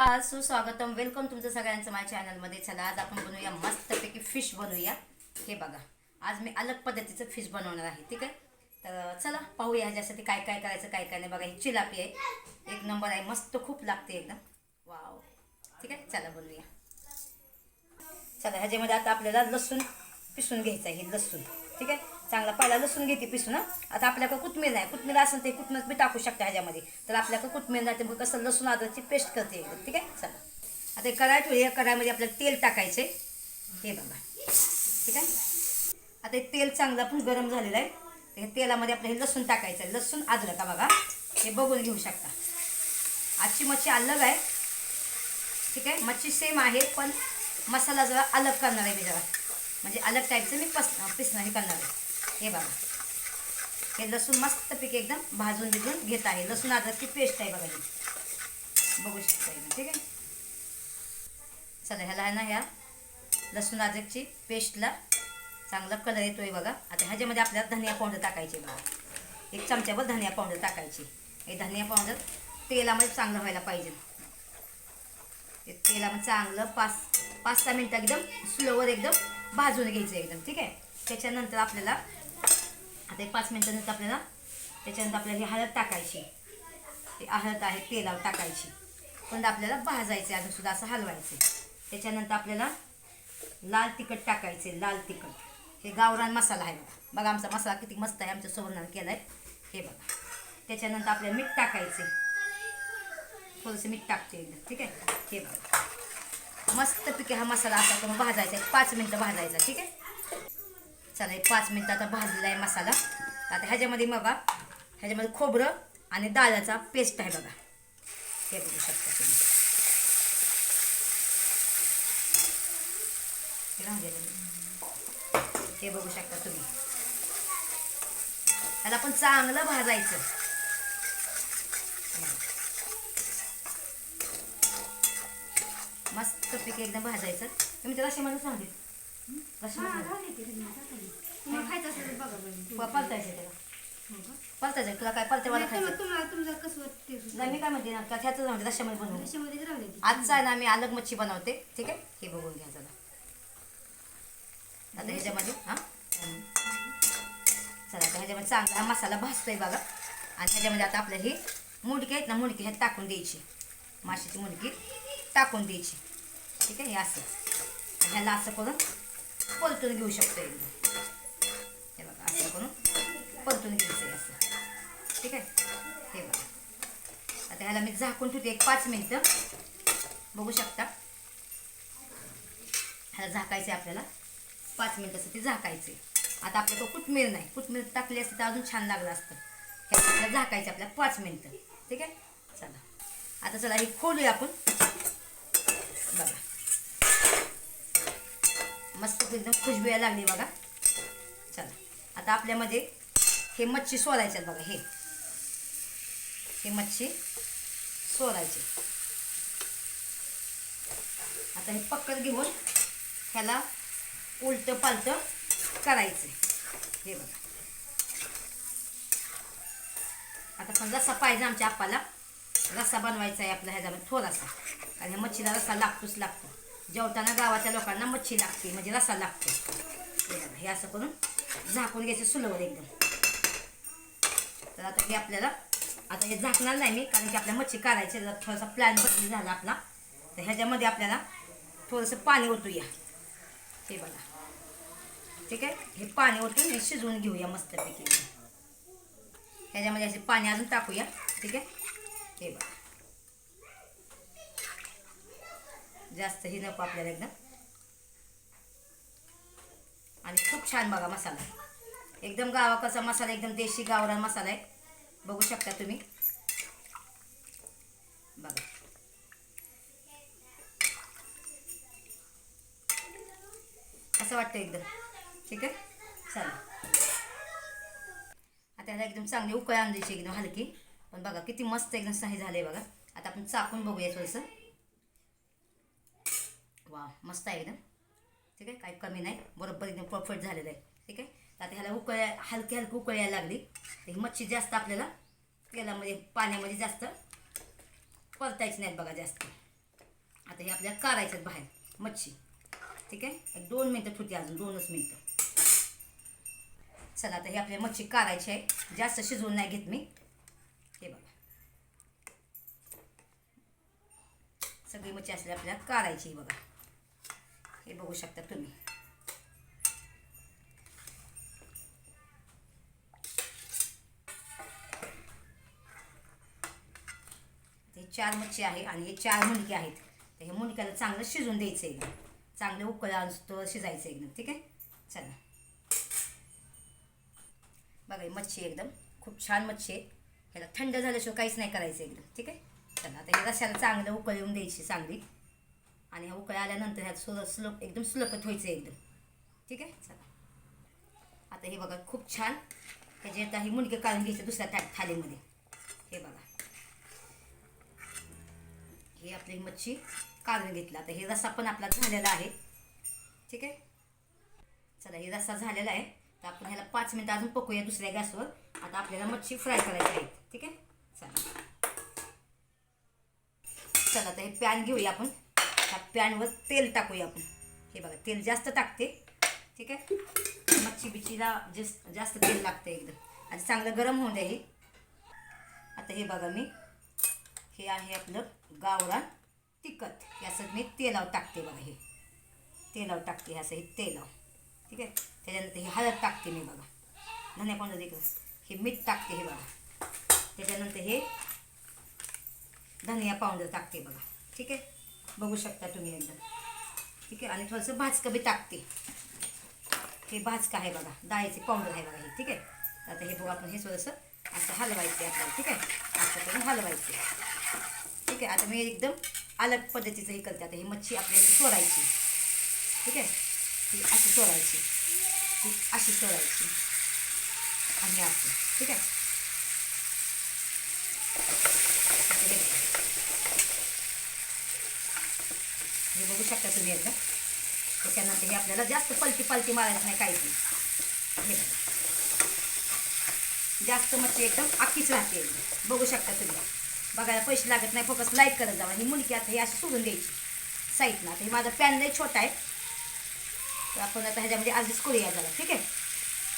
आज सुस्वागतम. वेलकम तुमचं सगळ्यांचं माझ्या चॅनलमध्ये चला आज आपण बनवूया मस्तपैकी फिश बनवूया. हे बघा आज मी अलग पद्धतीचं फिश बनवणार आहे ठीक आहे? तर चला पाहूया ह्याच्यासाठी काय काय करायचं काय काय नाही. बघा ही चिलापी आहे. एक नंबर आहे. मस्त खूप लागते एकदम. वाव ठीक आहे? चला बनवूया. चला ह्याच्यामध्ये आता आपल्याला लसूण पिसून घ्यायचं आहे लसूण. ठीक आहे? चांगला पहिला लसूण घेते पिसून आता आपल्याकडे कोथमीर नाही. कोथमीर असेल ते कुठनंच बी टाकू शकता ह्याच्यामध्ये. तर आपल्याकडे कोथमीर नाही तर मग कसं लसूण आदरची पेस्ट करते एकदम. ठीक आहे? चला. आता कढाई ठेवली या कढाईमध्ये आपल्याला तेल टाकायचे हे बघा. ठीक आहे? आता हे तेल चांगलं पण गरम झालेलं आहे. हे तेलामध्ये आपलं हे लसूण टाकायचं आहे. लसूण अद्रक का बघा. हे बघून घेऊ शकता. आजची मच्छी अलग आहे. ठीक आहे? मच्छी सेम आहे पण मसाला जरा अलग करणार आहे मी जरा. म्हणजे अलग टाईपचं मी पस पिसणं हे करणार आहे. हे बघा. हे लसूण मस्त मस्तपैकी एकदम भाजून भिजून घेत आहे. लसूण अद्रकची पेस्ट आहे बघा ही. बघू शकता ठीक आहे? चला ह्याला आहे ना ह्या लसूण अद्रकची पेस्टला चांगला कलर येतोय बघा. आता ह्याच्यामध्ये आपल्याला धनिया पावडर टाकायची बघा. एक चमच्यावर धनिया पावडर टाकायची. हे धनिया पावडर तेलामध्ये चांगलं व्हायला पाहिजे. ते तेलामध्ये चांगलं पाच पाच सहा मिनटं एकदम स्लोवर एकदम भाजून घ्यायचं एकदम ठीक आहे? त्याच्यानंतर आपल्याला आता एक पाच मिनटानंतर आपल्याला त्याच्यानंतर आपल्याला ही हळद टाकायची. ही हळद आहे तेलावर टाकायची. पण आपल्याला भाजायचे आहे अजूनसुद्धा असं हलवायचे त्याच्यानंतर आपल्याला लाल तिखट टाकायचे लाल तिखट. हे गावरान मसाला आहे बघा. बघा आमचा मसाला किती मस्त आहे आमच्यासोबत केला आहे हे बघा. त्याच्यानंतर आपल्याला मीठ टाकायचे थोडंसं मीठ टाकते एकदम ठीक आहे? हे बघा. मस्त पिके हा मसाला असा करून भाजायचा आहे. पाच मिनटं भाजायचा ठीक आहे? चला एक पाच मिनटं आता भाजलेला आहे मसाला. आता ह्याच्यामध्ये बघा ह्याच्यामध्ये खोबरं आणि दाळाचा पेस्ट आहे बघा. हे बघू शकता तुम्ही. हे हे बघू शकता तुम्ही. ह्याला पण चांगलं भाजायचं. मस्तपैकी एकदम भाजायचं. तुम्ही त्या रश्यामध्ये सांगितलं तुम्हाला खायचं असेल तर बघा बरं. पलतायचं त्याला. हो? पलतायचं. तुला काय नाही, तुम्हाला- तुमचं कसं ते. नाही मी काय म्हणते ना का ह्याचं म्हणते रश्यामध्ये बनवून त्याच्यामध्येच राहू दे ते. आजचा आहे ना मी अलग मच्छी बनवते. ठीक आहे? हे बघून घ्या जरा. आता ह्याच्यामध्ये हां? चला आता ह्याच्यामध्ये चांगला हा मसाला भाजतोय बघा. आणि ह्याच्यामध्ये आता आपल्या ही मुंडकी आहेत ना मुंडकी ह्यात टाकून द्यायची. माशीची मुंडकी. टाकून द्यायची. ठीक आहे? हे असं. ह्याला असं करून परतून घेऊ शकतो एकदम हे बघा असं करून परतून घ्यायचं असं. ठीक आहे? हे बघा. आता ह्याला मी झाकून ठेवते एक पाच मिनटं. बघू शकता. ह्याला झाकायचं आहे आपल्याला. पाच मिनटासाठी झाकायचे आता आपल्याकडं कुटमीर नाही. कुटमीर टाकली असते तर अजून छान लागलं असतं. ह्याला झाकायचं आपल्याला पाच मिनटं. ठीक आहे? चला. आता चला हे खोलूया आपण. बघा. मस्त एकदम खुशबू यायला लागली बघा. चला. आता आपल्यामध्ये हे मच्छी सोलायचे बघा हे. हे मच्छी सोलायची. आता हे पक्कत घेऊन ह्याला उलट पालट करायचं. हे बघा. आता पण रस्सा पाहिजे आमच्या आप्पाला. रस्सा बनवायचा आहे आपल्या ह्याच्यामध्ये थोडासा. आणि मच्छीला रस्सा लागतोच लागतो. जेवताना गावाच्या लोकांना मच्छी लागते म्हणजे रस्सा लागतो. हे असं करून झाकून घ्यायचं सुलभ एकदम. तर आता हे आपल्याला आता हे झाकणार नाही मी कारण की आपल्या मच्छी काढायची जर थोडासा प्लॅन बदली झाला आपला. तर ह्याच्यामध्ये आपल्याला थोडंसं पाणी ओतूया हे बघा. ठीक आहे? हे पाणी ओतून हे शिजवून घेऊया मस्तपैकी. ह्याच्यामध्ये असे पाणी अजून टाकूया. ठीक आहे? हे बघा. जास्त ही नको आपल्याला एकदम. आणि खूप छान बघा मसाला. एकदम गावाकडचा मसाला एकदम देशी गावरान मसाला आहे. बघू शकता तुम्ही. बघा. असं वाटतं एकदम. ठीक आहे? चला. आता ह्याला एकदम चांगली उकळ आणून एकदम हलकी. पण बघा किती मस्त एकदम सही झाले बघा. आता आपण चाकून बघूया थोडंसं. मस्त आहे एकदम ठीक आहे? काही कमी नाही. बरोबर एकदम परफेक्ट झालेलं आहे. ठीक आहे? आता ह्याला उकळ्या हलकी हलकी उकळ यायला लागली. तर ही मच्छी जास्त आपल्याला तेलामध्ये म्हणजे पाण्यामध्ये जास्त परतायची नाहीत बघा जास्त. आता हे आपल्याला काढायचं बाहेर मच्छी. ठीक आहे? एक दोन मिनटं ठुती अजून दोनच मिनटं. चला आता हे आपल्या मच्छी काढायची आहे. जास्त शिजवून नाही घेत मी. हे बघा. सगळी मच्छी असली आपल्याला काढायची बघा. हे बघू शकता तुम्ही. ते चार मच्छी आहे आणि हे चार मुंडके आहेत. तर हे मुंडक्याला चांगलं शिजून द्यायचं एकदम. चांगलं उकळा असतो शिजायचं एकदम. ठीक आहे? चला. बघा ही मच्छी एकदम. खूप छान मच्छी आहे. ह्याला थंड झाल्याशिवाय काहीच नाही करायचं एकदम. ठीक आहे? चला आता हे रशाला चांगलं उकळ येऊन द्यायची चांगली. आणि ह्या उकळ्या आल्यानंतर ह्यात सुर स्लोप एकदम सुलपत व्हायचं एकदम. ठीक आहे? चला. आता हे बघा खूप छान. ह्याचे आता ही मुंडके काढून घ्यायचे दुसऱ्या था थालीमध्ये. हे बघा. हे आपली मच्छी काढून घेतला. आता हे रस्सा पण आपला झालेला आहे. ठीक आहे? चला हे रस्सा झालेला आहे. तर आपण ह्याला पाच मिनिटं अजून पकूया दुसऱ्या गॅसवर. आता आपल्याला मच्छी फ्राय करायची आहे. ठीक आहे? चला. चला आता हे पॅन घेऊया आपण. त्या पॅनवर तेल टाकूया आपण. हे बघा तेल जास्त टाकते. ठीक आहे? मच्छी बिच्छीला जास्त जास्त तेल लागतं एकदम. आणि चांगलं गरम होऊन द्या हे. आता हे बघा मी. हे आहे आपलं गावरान तिखट. याचं मी तेलावर टाकते बघा हे. तेलावर टाकते असं हे तेलावर. ठीक आहे? त्याच्यानंतर हे हळद टाकते मी बघा. धन्या कोणतं इकडं हे मीठ टाकते हे बघा. त्याच्यानंतर हे धनिया पावडर टाकते बघा. ठीक आहे? बघू शकता तुम्ही एकदा. ठीक आहे? आणि थोडंसं भाजकं बी टाकते. हे भाजकं आहे बघा? डाळीचे पावडर आहे बघा हे ठीक आहे? आता हे बघू आपण हे थोडंसं असं हलवायचे आपल्याला ठीक आहे? असं करून हलवायचे ठीक आहे? आता मी एकदम अलग पद्धतीचं हे करते. आता ही मच्छी आपल्याला इथे सोडायची ठीक आहे? ही अशी सोडायची ही अशी सोडायची आणि असं. ठीक आहे आता हे बघा. हे बघू शकता तुम्ही एकदा. त्याच्यानंतर हे आपल्याला जास्त पलटी पलटी मारायचं नाही काहीच नाही जास्त मच्छी एकदम आखीच राहते. बघू शकता तुम्ही. बघायला पैसे लागत नाही. फक्त लाइट करत जावा. ही मुलगी आता हे अशी सोडून द्यायची. साईडनं आता हे माझा पॅन लई छोटा आहे. तर आपण आता ह्याच्यामध्ये आधीच करूया जरा. ठीक आहे?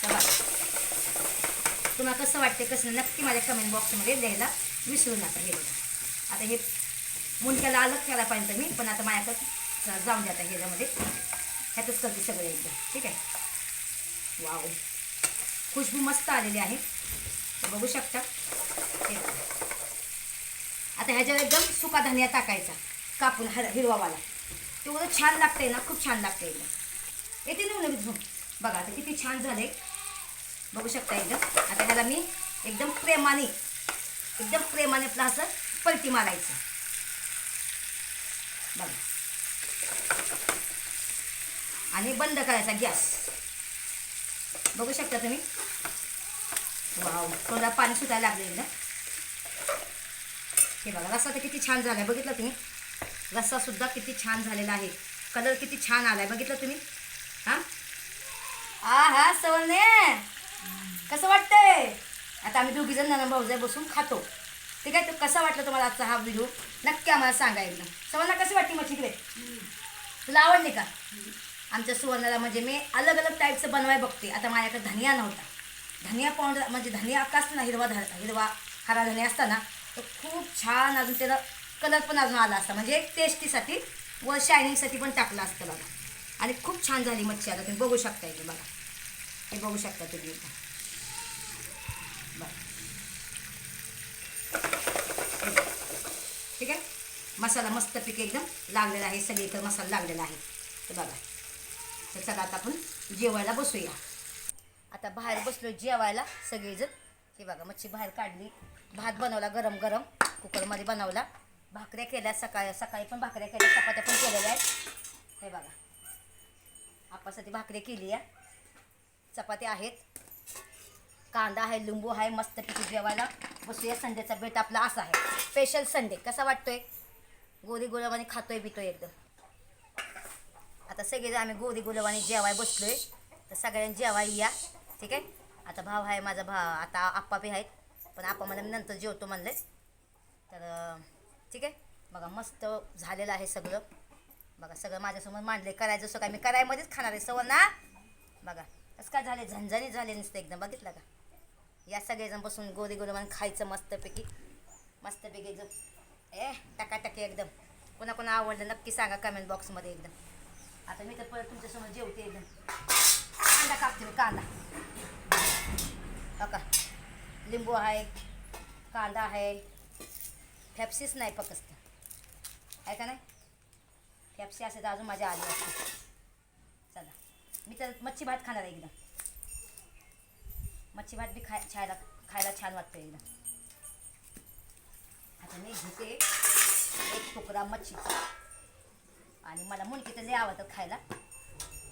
तर बघा. तुम्हाला कसं वाटते कसं नक्की माझ्या कमेंट बॉक्समध्ये लिहायला विसरू नका. हे आता हे मुंडक्याला अलग करायला पाहिजे मी पण आता माझ्याकडं जाऊन द्या आता ह्याच्यामध्ये. ह्यातच करते सगळं एकदम ठीक आहे? वाव. खुशबू मस्त आलेली आहे. बघू शकता. आता ह्याच्यावर एकदम सुका धनिया टाकायचा. कापून हर हिरवावाला. तेवढं छान लागतंय ना खूप छान लागतं एकदम. येते ना लगेच झोप बघा आता किती छान झाले बघू शकता एकदम. आता ह्याला मी एकदम प्रेमाने एकदम प्रेमाने आपलं असं पलटी मारायचं. बघा. आणि बंद करायचा गॅस. बघू शकता तुम्ही? वाव थोडा पाणी सुद्धा लागले ना हे बघा रस्सा तर किती छान झाला आहे बघितलं तुम्ही? रस्सा सुद्धा किती छान झालेला आहे. कलर किती छान आला आहे बघितलं तुम्ही? हां? आ हा सवरणे. कसं वाटतंय? आता आम्ही दोघी जण नाना भाऊजाई बसून खातो. ठीक आहे? तर कसा वाटला तुम्हाला आजचा हा व्हिडिओ? नक्की आम्हाला सांगा एकदम सवर्ण कशी वाटली मग तिकडे? तुला आवडली का? आमच्या सुवर्णाला म्हणजे मी अलग अलग टाईपचं बनवाय बघते. आता माझ्याकडे धनिया नव्हता. धनिया पावडर म्हणजे धनिया आकाश ना हिरवा धर हिरवा हरा धनिया असता ना तर खूप छान अजून त्याला कलर पण अजून आला असता. म्हणजे टेस्टीसाठी व शायनिंगसाठी पण टाकलं असतं बघा. आणि खूप छान झाली मच्छी. आता तुम्ही बघू शकता इथे बघा. हे बघू शकता तुम्ही इथं बघा हे बघा. ठीक आहे मसाला मस्तपैकी एकदम लागलेला आहे. सगळीकडे मसाला लागलेला आहे. तर बघा. तर चला आता आपण जेवायला बसूया. आता बाहेर बसलो जेवायला सगळेजण. हे बघा मच्छी बाहेर काढली. भात बनवला गरम गरम. कुकरमध्ये बनवला. भाकऱ्या केल्या सकाळी. सकाळी पण भाकऱ्या केल्या. चपात्या पण केलेल्या आहेत. हे बघा. आपासाठी भाकरी केली आहे चपात्या आहेत. कांदा आहे लिंबू आहे. मस्तपैकी जेवायला बसूया. संडेचा बेट आपला असा आहे. स्पेशल संडे कसा वाटतोय? गोरी गुलाबाने खातोय बितोय एकदम. आता सगळेजण आम्ही गोरी गुलाबाने जेवाय बसलोय. तर सगळ्यांनी जेवाय या ठीक आहे? आता भाव आहे माझा भाव आता आप्पा बी आहेत. पण आप्पा मला नंतर जेवतो म्हणले. तर ठीक आहे? बघा मस्त झालेलं आहे सगळं. बघा सगळं माझ्यासमोर मांडले करायचं जसं काय मी करायमध्येच खाणार आहे सवय ना बघा असं काय झाले? झणझणीत झाले नुसतं एकदम. बघितलं का? या सगळेजण बसून गोरी गोरी म्हणून खायचं मस्तपैकी. मस्तपैकी एकदम. ए टाकाटाकी एकदम. कोणा कोणा आवडलं नक्की सांगा कमेंट बॉक्समध्ये एकदम. आता मी तर परत तुमच्यासमोर जेवते एकदम. कांदा कापते मी कांदा. हो का? लिंबू आहे कांदा आहे. फॅप्सीच नाही फक्त. आहे का नाही? फॅप्सी असेल तर अजून माझ्या आली असते चला. मी तर मच्छी भात खाणार आहे एकदम. मच्छी भात बी खाय खायला खायला छान वाटतं एकदम. मी घेते एक तुकडा मच्छीचा. आणि मला मुंडकी तर लय आवडतात खायला.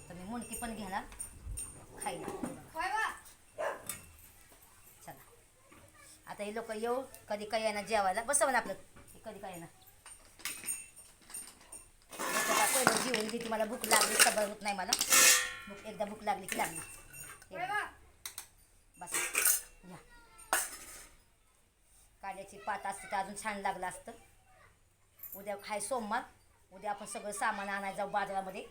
तर मी मुंडकी पण घेणार खायला चला. आता हे लोक येऊ कधी काय येणार जेवायला? बसव ना आपलं. कधी काय येणार? पहिलं जेवून घेते मला भूक लागली सबर होत नाही मला. भूक एकदा भूक लागली की लागली. बस. कांद्याची पात असते तर अजून छान लागलं असतं. उद्या हाय सोमवार. उद्या आपण सगळं सामान आणायला जाऊ बाजारामध्ये.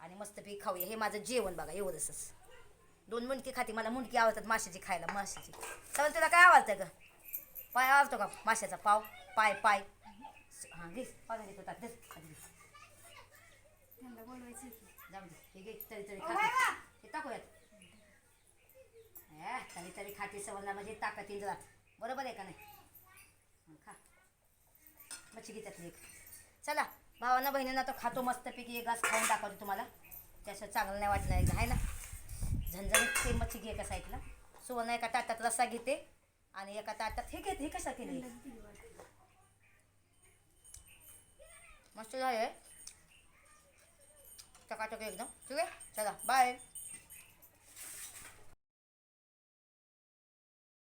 आणि मस्तपैकी खाऊया. हे माझं जेवण बघा एवढंच दोन मुंडकी खाते. मला मुंडकी आवडतात माशाची खायला. माशाची. तर तुला काय आवडतं ग? पाय आवडतो का माशाचा? पाव? पाय पाय. हां घे. पाव घेतो की. जाऊ दे. हे घे. तरी तरी खाते. हे टाकूयात. तरी तरी खाते. सवरला म्हणजे ताकद येईल जरा. बरोबर आहे का नाही? खा. मच्छी घेतात एक. चला भावांना बहिणींना तर खातो मस्तपैकी. एक घास खाऊन दाखवतो तुम्हाला. त्याचं चांगलं नाही वाटलं एकदा. आहे ना? झणझणीत ते मच्छी घे एका साईडला सुवर्ण एका ताटात रस्सा घेते आणि एका ताटात हे घेते हे कशा केली मस्त झालं चकाचक एकदम. ठीक आहे? चला बाय